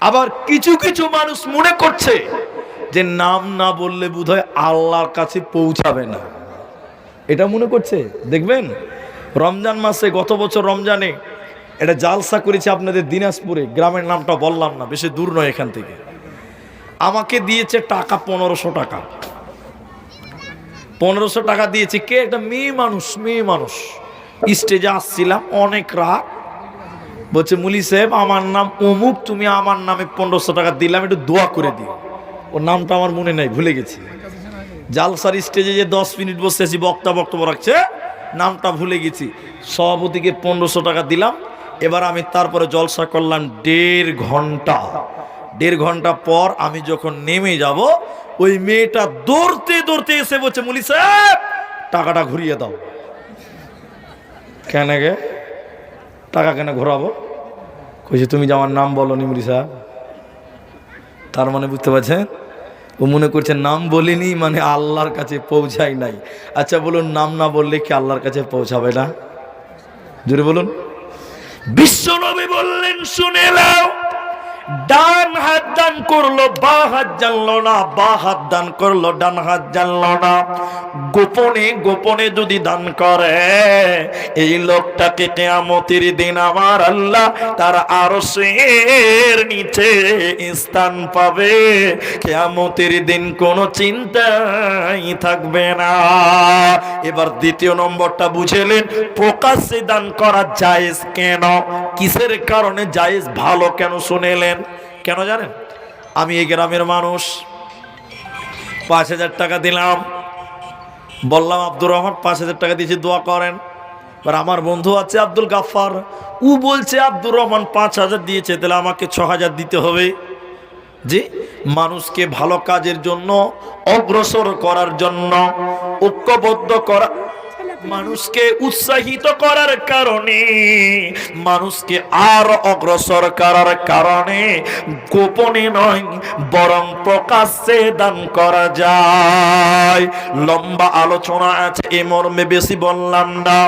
আবার কিছু কিছু মানুষ মনে করছে যে নাম না বললে বোধহয় আল্লাহর কাছে পৌঁছাবে না। এটা মনে করছে? দেখবেন? রমজান মাসে গত বছর রমজানে এটা জালসা করেছে আপনাদের দিনাজপুরে, গ্রামের নামটা বললাম না, বেশি দূর নয় এখান থেকে। আমাকে দিয়েছে টাকা পনেরোশো টাকা। পনেরোশো টাকা দিয়েছে কে? একটা মেয়ে মানুষ মেয়ে মানুষ। স্টেজে আসছিলাম অনেক রাত। বলছে, মুলি সাহেব, আমার নাম অমুক, তুমি আমার নামে পনেরোশো টাকা দিলাম, একটু দোয়া করে দিও। ওর নামটা আমার মনে নাই, ভুলে গেছি। জালসার স্টেজে যে দশ মিনিট বসে আছি, বক্তা বক্তব্য রাখছে, নামটা ভুলে গেছি। সভাপতিকে পনেরোশো টাকা দিলাম, এবার আমি তারপরে জলসা করলাম দেড় ঘণ্টা। দেড় ঘণ্টা পর আমি যখন নেমে যাব, ওই মেয়েটা দৌড়তে দৌড়তে এসে বলছে, মুলি সাহেব, টাকাটা ঘুরিয়ে দাও। কেন গে? টাকা কেন ঘোরাবো? কইছে, তুমি যে আমার নাম বলো নিমরি সাহেব। তার মানে বুঝতে পারছেন? ও মনে করছে, নাম বলিনি মানে আল্লাহর কাছে পৌঁছাই নাই। আচ্ছা বলুন, নাম না বললে কি আল্লাহর কাছে পৌঁছাবে না? জোরে বলুন। বিশ্বনবী বললেন, শুনে নাও। ডান হাত দান করল, বা হাত জানলো না, বা হাত দান করল, ডান হাত জানলো না। গোপনে গোপনে যদি দান করে, এই লোকটাকে কেয়ামতির দিন আমার আল্লাহ তার আরশের নিচে স্থান পাবে। কেয়ামতির দিন কোনো চিন্তাই থাকবে না। এবার দ্বিতীয় নম্বরটা বুঝেলেন, প্রকাশ্যে দান করা জায়েজ কেন? কিসের কারণে জায়েজ ভালো কেন শুনেলেন? কেন জানেন? আমি এই গ্রামের মানুষ। পাঁচ হাজার টাকা দিলাম। বললাম, আব্দুর রহমান, পাঁচ হাজার টাকা দিয়েছি, দোয়া করেন। এবার আমার বন্ধু আছে আব্দুল গাফার ও বলছে, আব্দুর রহমান পাঁচ হাজার দিয়েছে, তাহলে আমাকে ছ হাজার দিতে হবে। যে মানুষকে ভালো কাজের জন্য, অগ্রসর করার জন্য, ঐক্যবদ্ধ করা মানুষকে উৎসাহিত করার কারণে, মানুষকে আর অগ্রসর করার কারণে গোপনে নয়, বরং প্রকাশ্যে দান করা যায়। লম্বা আলোচনা আছে, এ মর্মে বেশি বললাম না।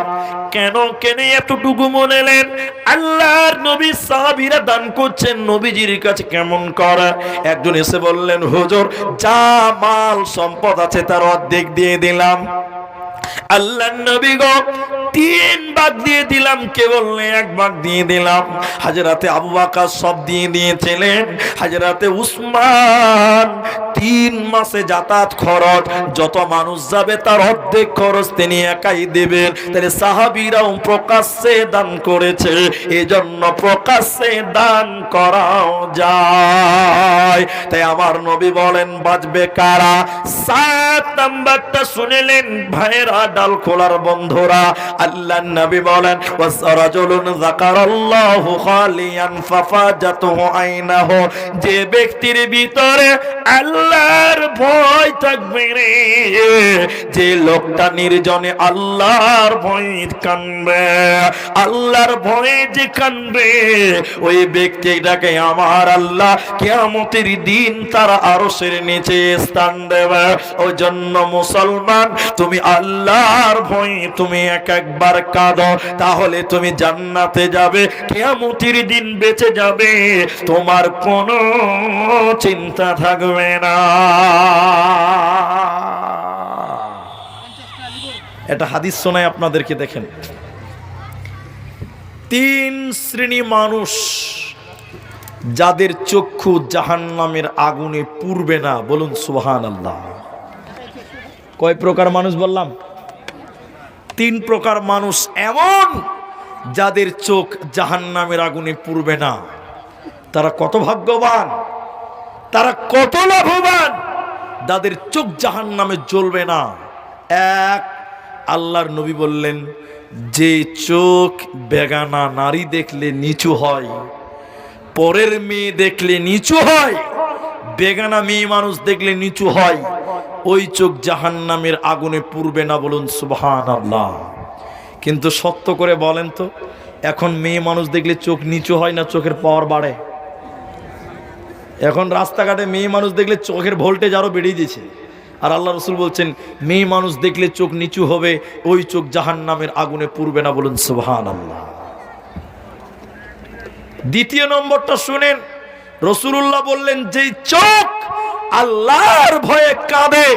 কেন কেন এতটুকু মনেলেন আল্লাহর নবী সাহাবীরা দান করছেন, নবীজির কাছে কেমন করা? একজন এসে বললেন, হুজুর, যা মাল সম্পদ আছে তার অর্ধেক দিয়ে দিলাম। আল্লাহ নবী গো, তিন ভাগ দিয়ে দিলাম, কে বললে এক ভাগ দিয়ে দিলাম? হাজরাতে আবু আকাশ সব দিয়ে দিয়েছিলেন, হাজরাতে উসমান তিন মাসে যাতায়াত খরচ, যত মানুষ যাবে তার অর্ধেক খরচ তিনি একাই দেবেন। তাহলে সাহাবিরাও প্রকাশ্যে দান করেছে, এজন্য প্রকাশ্যে দান করাও যায়। তাই আমার নবী বলেন বাঁচবে কারা? সাত নাম্বারটা শুনেলেন ভাইয়েরা, ডাল খোলার বন্ধুরা। আল্লাহ নবী বলেন ওয়াসরাজুলুন যাকারাল্লাহু খালিয়ান ফাফাজাতুহু আইনাহু। যে ব্যক্তির ভিতরে আল্লাহর ভয় থাকবে রে। যে লোকটা নির্জনে আল্লাহর ভয় কানবে আল্লাহর ভয়ে যে কানবে ওই ব্যক্তিটাকে আমার আল্লাহ কিয়ামতের দিন তারা আরশের নিচে স্থান দেবে। ওই জন্য মুসলমান, তুমি আল্লাহর ভয় তুমি এক একবার কাঁদো, তাহলে তুমি জান্নাতে যাবে, কিয়ামতের দিন বেঁচে যাবে। তোমার কোনো চিন্তা থাকবে না এটা হাদিস শোনায় আপনাদেরকে, দেখেন। তিন শ্রেণি মানুষ যাদের চক্ষু জাহান্নামের আগুনে পুড়বে না, বলুন সুবহান আল্লাহ কয় প্রকার মানুষ বললাম? তিন প্রকার মানুষ এমন যাদের চোখ জাহান্নামের আগুনে পুড়বে না। তারা কত ভাগ্যবান? তারা কত লাভবান? যাদের চোখ জাহান্নামে জ্বলবে না। এক, আল্লাহর নবী বললেন, যে চোখ বেগানা নারী দেখলে নিচু হয়, পরের মেয়ে দেখলে নিচু হয়, বেগানা মেয়ে মানুষ দেখলে নিচু হয়, ওই চোখ জাহান্নামের আগুনে পুড়বে না বলুন সুবহান আল্লাহ কিন্তু সত্য করে বলেন তো, এখন মেয়ে মানুষ দেখলে চোখ নিচু হয় না, চোখের পাওয়ার বাড়ে? এখন রাস্তাঘাটে মেয়ে মানুষ দেখলে চোখের ভোল্টেজ আরও বেড়ে দিয়েছে আর আল্লাহ রসুল বলছেন, মেয়ে মানুষ দেখলে চোখ নিচু হবে, ওই চোখ জাহান নামের আগুনে পুরবে না, বলুন সোহান আল্লাহ দ্বিতীয় নম্বরটা শুনেন রসুল্লাহ বললেন যে চোখ আল্লাহর ভয়ে কাঁদে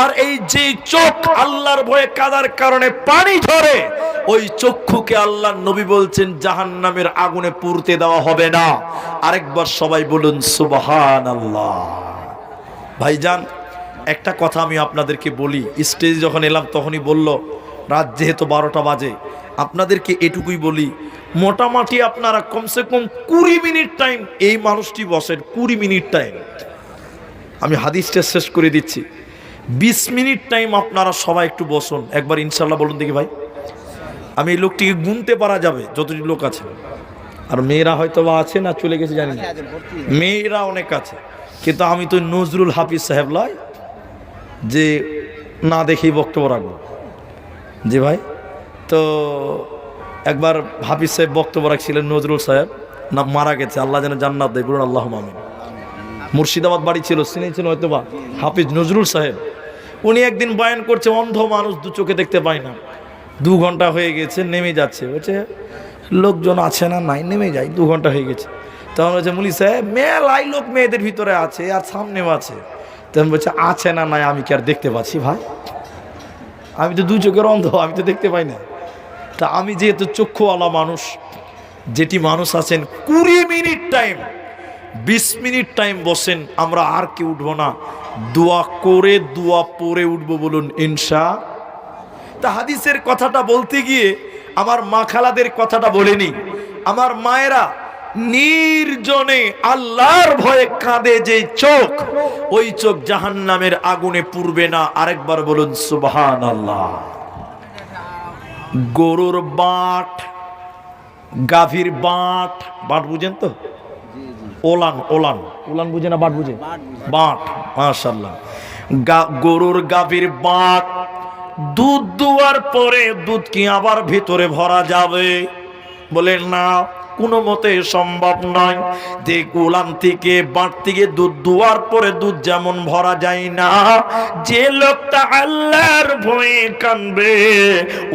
আর এই যে চোখ আল্লাহর ভয়ে কাদার কারণে পানি ঝরে, ওই চক্ষুকে আল্লাহ নবী বলছেন, জাহান্নামের আগুনে পুড়তে দেওয়া হবে না। আরেকবার সবাই বলুন সুবহান আল্লাহ ভাইজান, একটা কথা আমি আপনাদেরকে বলি, স্টেজে যখন এলাম তখনই বলল, রাত যেহেতু বারোটা বাজে, আপনাদেরকে এটুকুই বলি, মোটামুটি আপনারা কমসে কম কুড়ি মিনিট টাইম এই মানুষটি বসেন, কুড়ি মিনিট টাইম আমি হাদিসটা শেষ করে দিচ্ছি। বিশ মিনিট টাইম আপনারা সবাই একটু বসুন। একবার ইনশাল্লাহ বলুন দেখি ভাই। আমি এই লোকটিকে গুনতে পারা যাবে, যতটি লোক আছে। আর মেয়েরা হয়তো বা আছে না, চলে গেছে, জানি না। মেয়েরা অনেক আছে। কিন্তু আমি তো নজরুল হাফিজ সাহেব লয়, যে না দেখেই বক্তব্য রাখব। জি ভাই, তো একবার হাফিজ সাহেব বক্তব্য রাখছিলেন নজরুল সাহেব, না মারা গেছে, আল্লাহ যেন জান্নাত দেয়, বলুন আল্লাহ মামিন মুর্শিদাবাদ বাড়ি ছিল চিনেছেন হয়তো বা হাফিজ নজরুল সাহেব উনি একদিন বয়ান করছে, অন্ধ মানুষ দু চোখে দেখতে পায় না। দু ঘণ্টা হয়ে গেছে, নেমে যাচ্ছে। বলছে, লোকজন আছে না? নাই, নেমে যায়, দু ঘণ্টা হয়ে গেছে। তখন বলছে, মুলি সাহেব মেলাই লোক মেয়েদের ভিতরে আছে, আর সামনেও আছে। তখন বলছে, আছে না, নাই, আমি কি আর দেখতে পাচ্ছি ভাই? আমি তো দু চোখের অন্ধ, আমি তো দেখতে পাই না। তা আমি যেহেতু চক্ষুওয়ালা মানুষ, যেটি মানুষ আছেন কুড়ি মিনিট টাইম বিশ মিনিট টাইম বসেন, আমরা আর কি উঠবো না। দোয়া করে, দোয়া পরে উঠবো বলুন, ইনশা। তা হাদিসের কথাটা বলতে গিয়ে আমার মা খালাদের কথাটা বলেনি। আমার মায়েরা নির্জনে আল্লাহর ভয়ে কাঁদে যে চোখ, ওই চোখ জাহান্নামের আগুনে পুড়বে না। আরেকবার বলুন সুবহান আল্লাহ গরুর বাট, গাভীর বাট বাট বুঝেন তো? ওলান ওলান। ওলান বুঝে না বাট বুঝে? বাট মাশাল্লাহ গা- গরুর গাভীর বাট দুধ দুয়ার পরে দুধ কি আবার ভিতরে ভরা যাবে? বলে না। কোনো মতে সম্ভব নয়। যে গোলাম থেকে বাট থেকে দুধ দুয়ার পরে দুধ যেমন ভরা যায় না, যে লোকটা আল্লাহর ভয়ে কানবে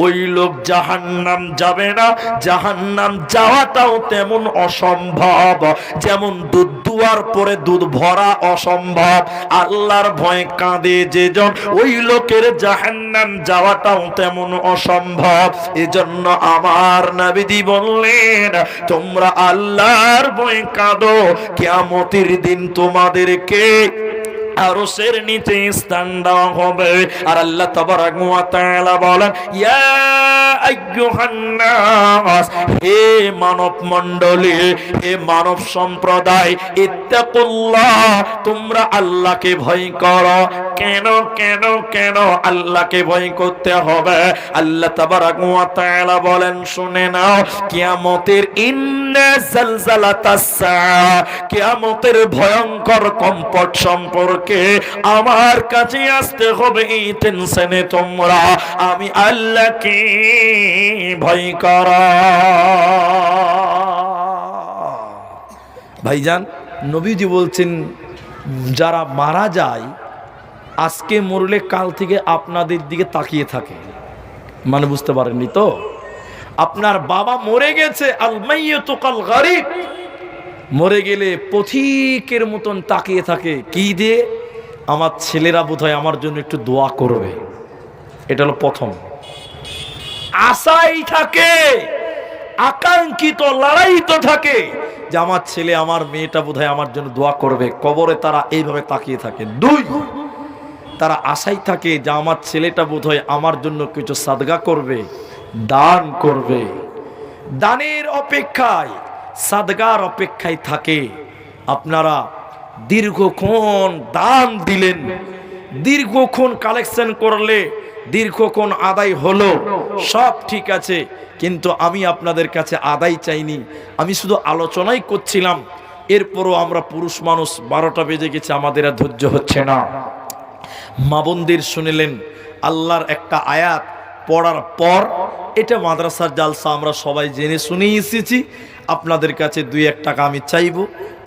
ওই লোক জাহান্নাম যাবে না। জাহান্নাম যাওয়াটাও তেমন অসম্ভব। যেমন দুধ দুয়ার পরে দুধ ভরা অসম্ভব। আল্লাহর ভয়ে কাঁদে যেজন, ওই লোকের জাহান্নাম যাওয়াটাও তেমন অসম্ভব। এজন্য আমার নাবিদি বললেন তোমরা আল্লাহর বই কাঁদো। কেয়ামতির দিন তোমাদেরকে আরও সের নিচে স্থান দেওয়া হবে। আর আল্লাহ তাবারাক ওয়া তাআলা বলেন, ইয়া হে মানব হে মানব সম্প্রদায় তোমরা আল্লাহকে ভয় করো। কেন কেন কেন আল্লাহকে ভয় করতে হবে? আল্লাহ বলেন, শুনে নাও, কিয়ামতের ইন্না ভয়ঙ্কর কম্পট সম্পর্কে আমার কাছে আসতে হবে তোমরা। আমি আল্লাহকে ভয় করা ভাইজান, নবীজি বলছেন, যারা মারা যায়, আজকে মরলে কাল থেকে আপনাদের দিকে তাকিয়ে থাকে। মানে বুঝতে পারেননি তো? আপনার বাবা মরে গেছে কাল মরে গেলে পথিকের মতন তাকিয়ে থাকে। কি দিয়ে? আমার ছেলেরা বোধহয় আমার জন্য একটু দোয়া করবে। এটা হলো প্রথম। আশাই থাকে, আকাঙ্ক্ষিত লড়াই তো থাকে যে আমার ছেলে, আমার মেয়েটা বোধহয় আমার জন্য দোয়া করবে। কবরে তারা এইভাবে তাকিয়ে থাকে। দুই, তারা আশাই থাকে যে আমার ছেলেটা বোধহয় আমার জন্য কিছু সাদগা করবে, দান করবে। দানের অপেক্ষায়, সাদগার অপেক্ষায় থাকে। আপনারা দীর্ঘক্ষণ দান দিলেন, দীর্ঘক্ষণ কালেকশন করলে দীর্ঘক্ষণ আদায় হলো। সব ঠিক আছে, কিন্তু আমি আপনাদের কাছে আদায় চাইনি। আমি শুধু আলোচনাই করছিলাম, এরপরও আমরা পুরুষ মানুষ, বারোটা বেজে গেছে, আমাদের আর ধৈর্য হচ্ছে না। মা বোনদের শুনিলেন, আল্লাহর একটা আয়াত পড়ার পর, এটা মাদ্রাসার জালসা আমরা সবাই জেনে শুনেই এসেছি, আপনাদের কাছে দুই এক টাকা আমি চাইব,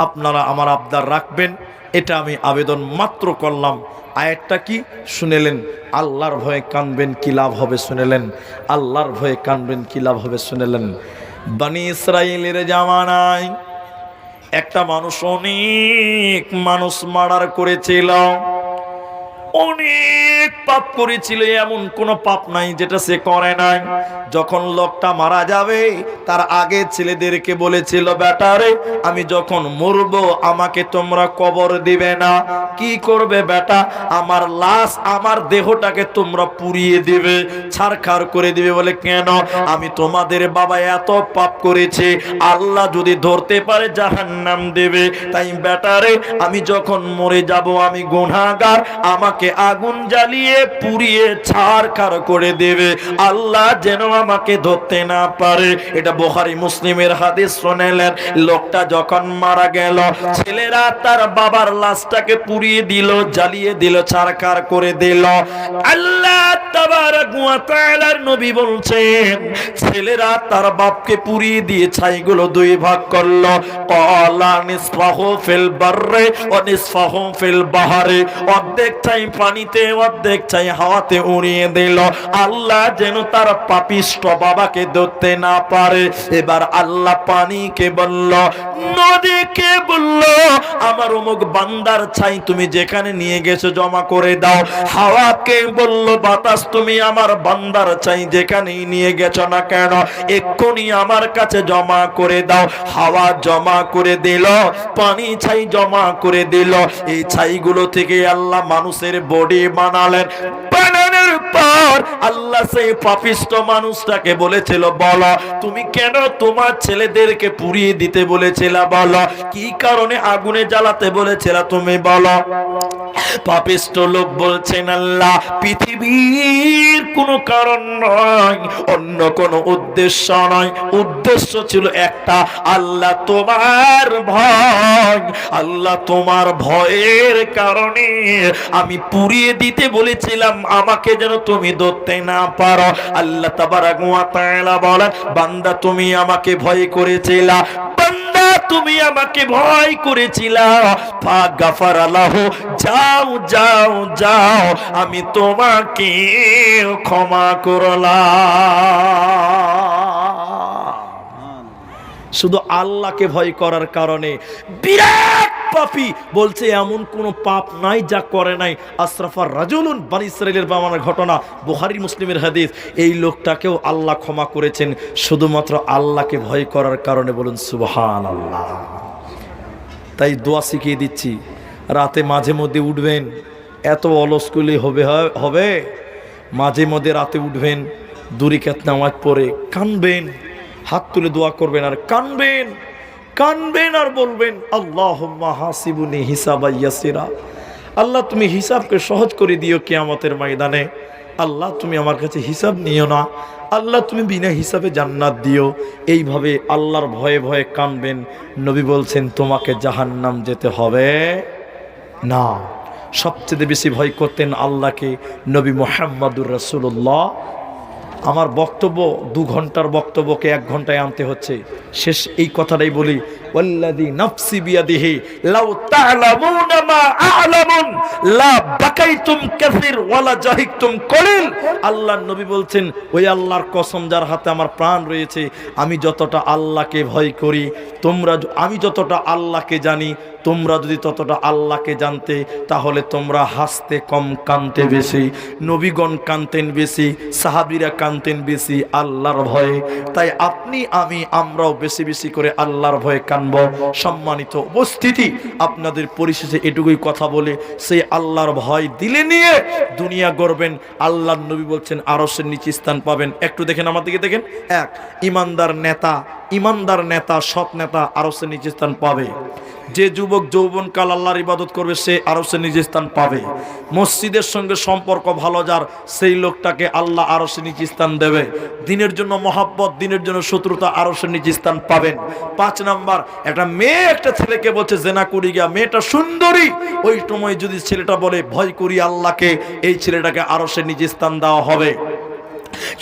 আপনারা আমার আবদার রাখবেন, এটা আমি আবেদন মাত্র করলাম। আয়াতটা কি? শুনেলেন, আল্লাহর ভয়ে কানবেন কি লাভ হবে শুনেলেন, আল্লাহর ভয়ে কানবেন কি লাভ হবে শুনেলেন। বানি ইসরায়েলের জামানায় একটা মানুষ অনেক মানুষ মার্ডার করেছিল। অনেক পাপ করেছিল, এমন কোন পাপ নাই যেটা সে করে নাই। যখন লোকটা মারা যাবে, তার আগে ছেলেদেরকে বলেছিল বেটারে আমি যখন মরবো, আমাকে তোমরা কবর দিবে না। কি করবে বেটা? আমার লাশ আমার দেহটাকে তোমরা পুড়িয়ে দিবে ছাড়খাড় করে দিবে। বলে, কেন? আমি তোমাদের বাবা এত পাপ করেছে, আল্লাহ যদি ধরতে পারে জাহান্নাম দেবে। তাই বেটারে আমি যখন মরে যাব, আমি গুনাহগার, আমাকে আগুন জ্বালিয়ে, পুড়িয়ে ছাড়খাড় করে দেবে। আল্লাহ যেন আমাকে ধরতে না পারে। এটা বোখারি মুসলিমের হাদিস শোনালেন। লোকটা যখন মারা গেল, ছেলেরা তার বাবার লাশটাকে পুড়িয়ে দিল, জ্বালিয়ে দিল ছাড়খাড় করে দিল। আল্লাহ নবী বলছেন, ছেলেরা তার বাপকে পুড়িয়ে দিয়ে ছাইগুলো দুই ভাগ করল। কলা নিসফাহু ফিল বাররে ও নিসফাহু ফিল বাহারে। অর্ধেক ছাই পানিতে অর্ধেক ছাই হাওয়াতে উড়িয়ে দিল। আল্লাহ যেন তার পাপিষ্ট বাবাকে ধরতে না পারে। এবার আল্লাহ পানিকে বলল, নদীকে বলল, আমার অমুক বান্দার ছাই তুমি যেখানে নিয়ে গেছো জমা করে দাও। হাওয়াকে বলল, বাতাস তুমি আমার বান্দার ছাই যেখানেই নিয়ে গেছো না কেন, এক্ষুনি আমার কাছে জমা করে দাও। হাওয়া জমা করে দিল, পানি ছাই জমা করে দিল। এই ছাইগুলো থেকে আল্লাহ মানুষের বডি বানালেন। পর আল্লাহ সেই পাপিষ্ট মানুষটাকে বলেছিল, বলো, তুমি কেন তোমার ছেলেদেরকে পুড়িয়ে দিতে বলেছিল? বলো, কি কারণে আগুনে জ্বালাতে বলেছিল তুমি? বলো। পাপিষ্ট লোক বলছেন, আল্লাহ, পৃথিবীর কোনো কারণ নয়, অন্য কোনো উদ্দেশ্য নয়। উদ্দেশ্য ছিল একটা, আল্লাহ তোমার ভয়, আল্লাহ তোমার ভয়ের কারণে আমি পুড়িয়ে দিতে বলেছিলাম। আমাকে যেন তুমি ধরতে না পারো। আল্লাহ তাআলা বলেন, বান্দা তুমি আমাকে ভয় করেছিলা তুমি আমাকে ভয় করেছিলা। যাও যাও যাও, আমি তোমাকে ক্ষমা করলাম। শুধু আল্লাহকে ভয় করার কারণে, বিরাট পাপী বলছে, এমন কোন পাপ নাই যা করে নাই। আশরাফার রাজুলুন বানি ইসরাইলের বামানের ঘটনা বুহারি মুসলিমের হাদিস। এই লোকটাকেও আল্লাহ ক্ষমা করেছেন, শুধুমাত্র আল্লাহকে ভয় করার কারণে বলুন সুবহান আল্লাহ তাই দোয়া শিখিয়ে দিচ্ছি, রাতে মাঝে মধ্যে উঠবেন, এত অলস্কুলি হবে হবে? মাঝে মধ্যে রাতে উঠবেন দুরি খেত নামাজ পড়ে কানবেন, হাত তুলে দোয়া করবেন আর কানবেন। কানবেন আর বলবেন আল্লাহ হিসাবা আল্লাহ, তুমি হিসাবকে সহজ করে দিও কেয়ামতের ময়দানে। আল্লাহ, তুমি আমার কাছে হিসাব নিও না। আল্লাহ, তুমি বিনা হিসাবে জান্নাত দিও। এইভাবে আল্লাহর ভয়ে ভয়ে কানবেন। নবী বলছেন, তোমাকে জাহান্নাম যেতে হবে না। সবচেয়ে বেশি ভয় করতেন আল্লাহকে নবী মোহাম্মদুর রসুল্লাহ আমার বক্তব্য দু ঘণ্টার বক্তব্যকে এক ঘন্টায় আনতে হচ্ছে। শেষ এই কথাটাই বলি ওয়াল্লাযী নাফসি বিয়াদিহি লাউ তা'লামুনা মা আ'লামুন। লা বাকাইতুম কাসীর ওয়ালা জাহিকতুম কলিল। আল্লাহর নবী বলছেন, ওই আল্লাহর কসম যার হাতে আমার প্রাণ রয়েছে, আমি যতটা আল্লাহকে ভয় করি, তোমরা আমি যতটা আল্লাহকে জানি, তোমরা যদি ততটা আল্লাহকে জানতে, তাহলে তোমরা হাসতে কম কানতে বেশি, নবীগণ কানতেন বেশি, সাহাবিরা কানতেন বেশি আল্লাহর ভয়ে। তাই আপনি, আমি, আমরাও বেশি বেশি করে আল্লাহর ভয়ে কানব সম্মানিত উপস্থিতি। আপনাদের পরিশেষে এটুকুই কথা বলে সেই আল্লাহর ভয় দিলে নিয়ে দুনিয়া গড়বেন। আল্লাহ নবী বলছেন আরসের নিচে স্থান পাবেন। একটু দেখেন আমার দিকে দেখেন। এক, ইমানদার নেতা ইমানদার নেতা, সৎ নেতা আরসের নিচে স্থান পাবে। যে যুবক যৌবনকাল আল্লাহর ইবাদত করবে, সে আরও সে নিজের স্থান পাবে। মসজিদের সঙ্গে সম্পর্ক ভালো যার, সেই লোকটাকে আল্লাহ আরও সে নিজ স্থান দেবে। দিনের জন্য মহাব্বত, দিনের জন্য শত্রুতা আরও সে নিজ স্থান পাবেন। পাঁচ নাম্বার, একটা মেয়ে একটা ছেলেকে বলছে, জেনা করি গিয়া, মেয়েটা সুন্দরী। ওই সময় যদি ছেলেটা বলে, ভয় করি আল্লাহকে, এই ছেলেটাকে আরও সে নিজ স্থান দেওয়া হবে।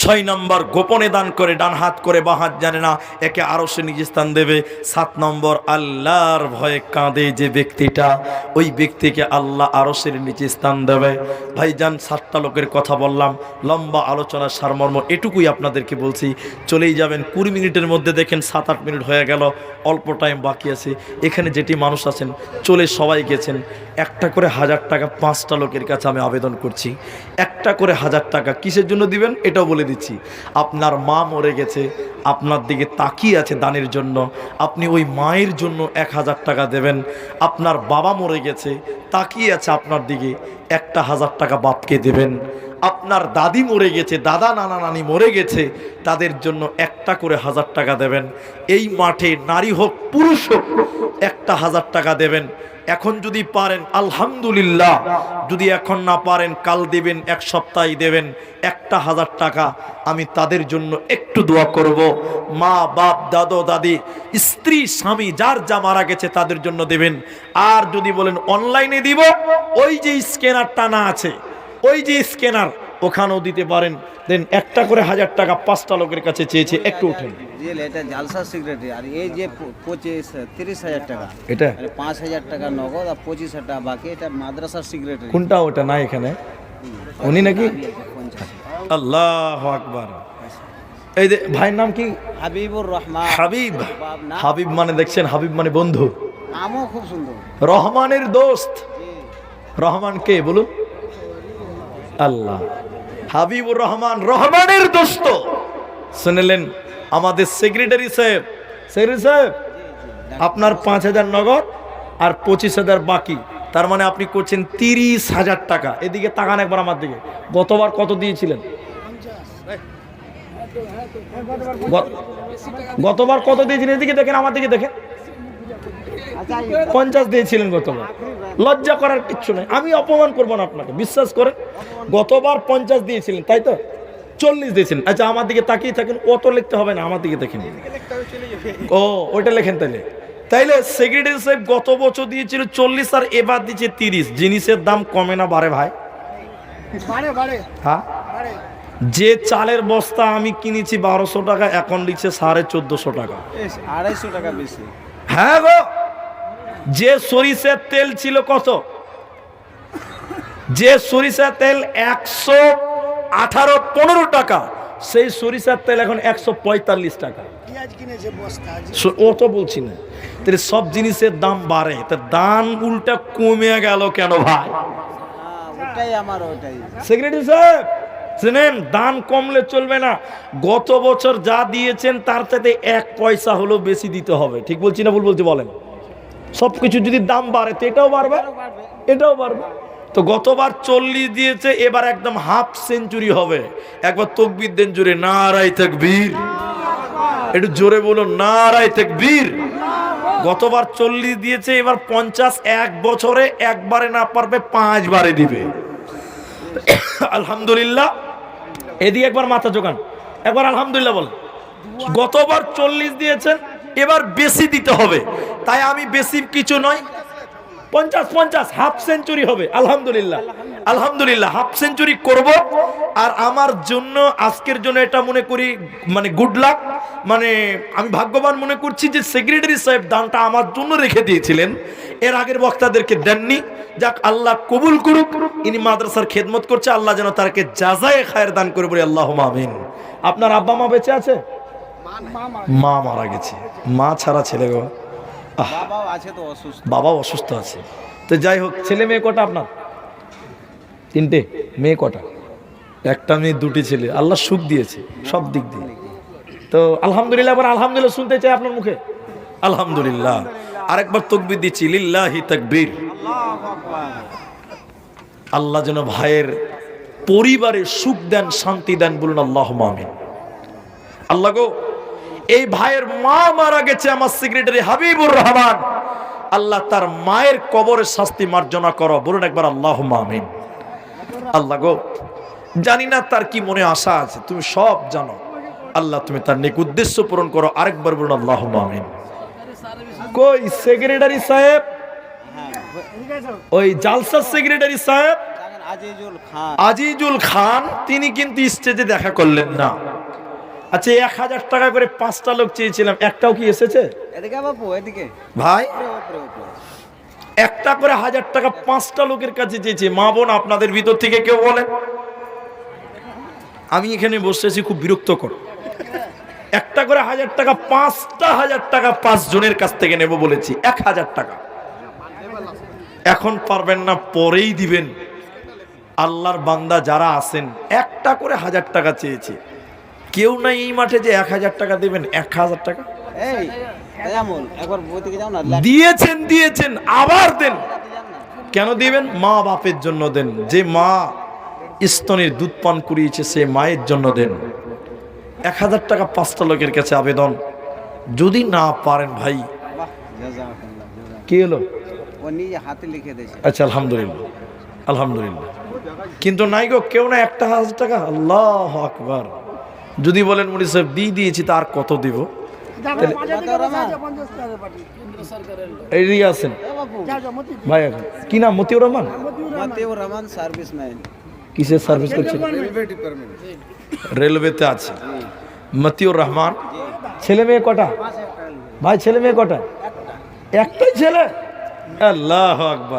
ছয় নম্বর গোপনে দান করে ডান হাত করে বাঁ হাত জানে না, একে আরও সে নিজ স্থান দেবে। সাত নম্বর, আল্লাহর ভয়ে কাঁদে যে ব্যক্তিটা, ওই ব্যক্তিকে আল্লাহ আরও সে নিচে স্থান দেবে। ভাইজান, সাতটা লোকের কথা বললাম, লম্বা আলোচনার সারমর্ম, এটুকুই আপনাদেরকে বলছি। চলেই যাবেন, কুড়ি মিনিটের মধ্যে দেখেন সাত আট মিনিট হয়ে গেল, অল্প টাইম বাকি আছে। এখানে যেটি মানুষ আছেন, চলে সবাই গেছেন। একটা করে হাজার টাকা পাঁচটা লোকের কাছে আমি আবেদন করছি। একটা করে হাজার টাকা কিসের জন্য দিবেন? এটাও বলে দিচ্ছি, আপনার মা মরে গেছে, আপনার দিকে তাকিয়ে আছে দানের জন্য, আপনি ওই মায়ের জন্য এক হাজার টাকা দেবেন, আপনার বাবা মরে গেছে, তাকিয়ে আছে আপনার দিকে, একটা হাজার টাকা বাপকে দেবেন। আপনার দাদি মরে গেছে, দাদা নানা নানি মরে গেছে, তাদের জন্য একটা করে হাজার টাকা দেবেন। এই মাঠে নারী হোক, পুরুষ হোক, একটা হাজার টাকা দেবেন। এখন যদি পারেন, আলহামদুলিল্লাহ। যদি এখন না পারেন, কাল দেবেন, এক সপ্তাহে দেবেন, একটা হাজার টাকা। আমি তাদের জন্য একটু দোয়া করব। মা, বাপ, দাদো, দাদি, স্ত্রী, স্বামী, যার যা মারা গেছে তাদের জন্য দেবেন। আর যদি বলেন, অনলাইনে দিব, ওই যে স্ক্যানার টানা আছে, ওই যে স্ক্যানার, ওখানেও দিতে পারেন। দেন একটা করে হাজার টাকা পাঁচটা লোকের কাছে চেয়েছে, একটু উঠেন। জেল এটা জালসা সিগারেট আর এই যে পঁচিশ তিরিশ হাজার টাকা। এটা? পাঁচ হাজার টাকা নগদ আর পঁচিশ হাজার টাকা বাকি এটা মাদ্রাসার সিগারেট কোনটা? ওটা না এখানে? উনি নাকি? আল্লাহ আকবার। এই যে ভাইয়ের নাম কি? হাবিবুর রহমান। হাবিব। হাবিব মানে দেখছেন হাবিব মানে বন্ধু। আমও খুব সুন্দর। রহমানের দোস্ত। রহমান কে বলুন? আল্লাহ। হাবিবুর রহমান রহমানের দোস্ত। শুনলেন? আমাদের সেক্রেটারি সাহেব। সেক্রেটারি সাহেব, আপনার পাঁচ হাজার নগদ আর পঁচিশ হাজার বাকি। তার মানে আপনি করছেন তিরিশ হাজার টাকা। এদিকে তাকান একবার আমার দিকে। গতবার কত দিয়েছিলেন? গতবার কত দিয়েছিলেন? এদিকে দেখেন, আমার দিকে দেখেন। পঞ্চাশ দিয়েছিলেন গতবার। লজ্জা করার কিচ্ছু নেই। আমি অপমান করব না আপনাকে। বিশ্বাস করেন, গতবার পঞ্চাশ দিয়েছিলেন, তাই তো? চল্লিশ দিয়েছেন। আচ্ছা আমার দিকে তাকিয়ে থাকেন অত লিখতে হবে না আমার দিকে দেখেন। ও ওইটা লেখেন তাইলে। তাইলে সেক্রেটারি সাহেব গত বছর দিয়েছিল চল্লিশ আর এবার দিচ্ছে তিরিশ। জিনিসের দাম কমে না বাড়ে ভাই। হ্যাঁ? যে চালের বস্তা আমি কিনেছি বারোশো টাকা এখন লিখছে সাড়ে চোদ্দশো টাকা। আড়াইশো টাকা বেশি। হ্যাঁ গো যে সরিষার তেল ছিল কত? যে সরিষার তেল একশো আঠারো পনেরো টাকা। সেই সরিষার তেল এখন একশো পঁয়তাল্লিশ টাকা। ও তো বলছি না। তাহলে সব জিনিসের দাম বাড়ে। তা দাম উল্টা কমে গেল কেন ভাই? সেক্রেটারি সাহেব শুনেন দান কমলে চলবে না। গত বছর যা দিয়েছেন তার সাথে এক পয়সা হলেও বেশি দিতে হবে। ঠিক বলছি না ভুল বলছি বলেন? সব কিছু যদি দাম বাড়ে তো এটাও বাড়বে। এটাও বাড়বে। তো গতবার চল্লিশ দিয়েছে, এবার একদম হাফ সেঞ্চুরি হবে। একবার তকবির দেন জোরে নারাই বীর একটু জোরে বলুন নারাই বীর গতবার চল্লিশ দিয়েছে, এবার পঞ্চাশ এক বছরে একবারে না পারবে, পাঁচবারে দিবে। আলহামদুলিল্লাহ। এদিকে একবার মাথা জোগান একবার আলহামদুলিল্লাহ বলেন। গতবার চল্লিশ দিয়েছেন, এবার বেশি দিতে হবে। তাই আমি বেশি কিছু নয় পঞ্চাশ পঞ্চাশ, হাফ সেঞ্চুরি হবে, আলহামদুলিল্লাহ। আলহামদুলিল্লাহ, হাফ সেঞ্চুরি করব। আর আমার জন্য, আজকের জন্য এটা মনে করি মানে গুড লাক মানে আমি ভাগ্যবান মনে করছি যে সেক্রেটারি সাহেব দানটা আমার জন্য রেখে দিয়েছিলেন। এর আগের বক্তাদেরকে দেননি। যাক, আল্লাহ কবুল করুক। ইনি মাদ্রাসার খেদমত করছে, আল্লাহ যেন তারকে যাজায় খায়ের দান করে বলে আল্লাহ আমিন। আপনার আব্বা মা বেঁচে আছে? মা মারা গেছে। মা ছাড়া ছেলে গো। বাবাও আছে তো অসুস্থ। বাবাও অসুস্থ আছে। তো যাই হোক ছেলে মেয়ে কটা আপনার? তিনটে মেয়ে কটা? একটা মেয়ে দুটি ছেলে। আল্লাহ সুখ দিয়েছে সব দিক দিয়ে। তো আলহামদুলিল্লাহ আবার আলহামদুলিল্লাহ শুনতে চাই আপনার মুখে। আলহামদুলিল্লাহ। আরেকবার তকবির দিচ্ছি লিল্লাহি তাকবীর। আল্লাহ যেন ভাইয়ের পরিবারে সুখ দেন শান্তি দেন বলুন আল্লাহ আমিন। আল্লাহ গো এই ভাইয়ের মা মারা গেছে আমার সেক্রেটারি হাবিবুর রহমান। আল্লাহ তার মায়ের কবরের শাস্তি মার্জনা করো। বলুন একবার আল্লাহ আমিন। আল্লাহ গো জানি না তার কি মনে আশা আছে তুমি সব জানো। আল্লাহ তুমি তার নেক উদ্দেশ্য পূরণ করো। আরেকবার বলুন আল্লাহ আমিন। কই সেক্রেটারি সাহেব? ওই জালসা সেক্রেটারি সাহেব? আজিজুল খান। আজিজুল খান তিনি কিন্তু স্টেজে দেখা করলেন না। আচ্ছা এক হাজার টাকা করে পাঁচটা লোক চেয়েছিলাম। একটাও কি এসেছে? এদিকে বাপু এদিকে। ভাই। একটা করে হাজার টাকা পাঁচটা লোকের কাছে চেয়েছে। মা বোন আপনাদের ভিতর থেকে কেউ বলে? আমি এখানে বসে আছি খুব বিরক্ত কর একটা করে হাজার টাকা পাঁচটা হাজার টাকা পাঁচ জনের কাছ থেকে নেব বলেছি। এক হাজার টাকা। এখন পারবেন না পরেই দিবেন। আল্লাহর বান্দা যারা আছেন একটা করে হাজার টাকা চেয়েছে। কেউ নাই এই মাঠে যে এক হাজার টাকা দেবেন এক হাজার টাকা? দিয়েছেন দিয়েছেন আবার দেন। কেন দিবেন? মা বাপের জন্য দেন। যে মা স্তনের দুধ পান করিয়েছে সে মায়ের জন্য দেন। এক হাজার টাকা পাঁচটা লোকের কাছে আবেদন। যদি না পারেন ভাই। কি হলো? আচ্ছা আলহামদুলিল্লাহ আলহামদুলিল্লাহ। কিন্তু নাই গো কেউ না একটা হাজার টাকা? আল্লাহ আকবার। যদি বলেন মুড়ি সাহেব দিয়ে দিয়েছি তার কত দিব? এই আছেন। ভাই এখন কি নাম? মতিউর রহমান? মতিউর সার্ভিস ম্যান কিসের সার্ভিস করছেন? রেলওয়েতে আছে। মতিউর রহমান। ছেলে মেয়ে কটা? ভাই ছেলে মেয়ে কটা? একটাই ছেলে? আল্লাহ আকবার।